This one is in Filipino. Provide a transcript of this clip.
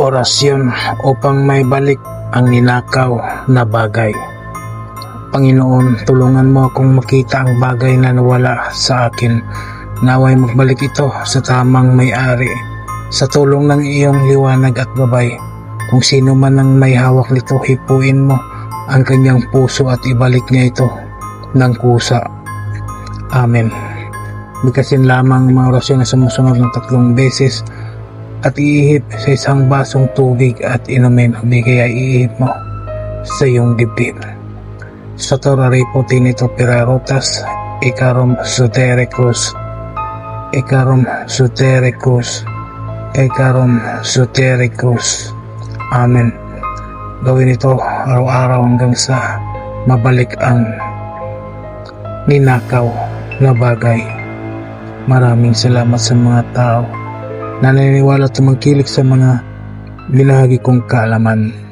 Orasyon upang may balik ang ninakaw na bagay. Panginoon, tulungan mo akong makita ang bagay na nawala sa akin. Naway magbalik ito sa tamang may-ari. Sa tulong ng iyong liwanag at gabay, kung sino man ang may hawak nito, hipuin mo ang kanyang puso at ibalik niya ito ng kusa. Amen. Bigkasin lamang ang mga orasyon na sumusunod ng tatlong beses at iihip sa isang basong tubig at inumin o di kaya iihip mo sa iyong dibdib. Sa torari po tinito pirarotas, ikarom sutere cruz, ikarom sutere cruz, ikarom sutere cruz. Amen. Gawin ito araw-araw hanggang sa mabalik ang ninakaw na bagay. Maraming salamat sa mga tao na naniniwala tumangkilik sa mga binahagi kong kaalaman.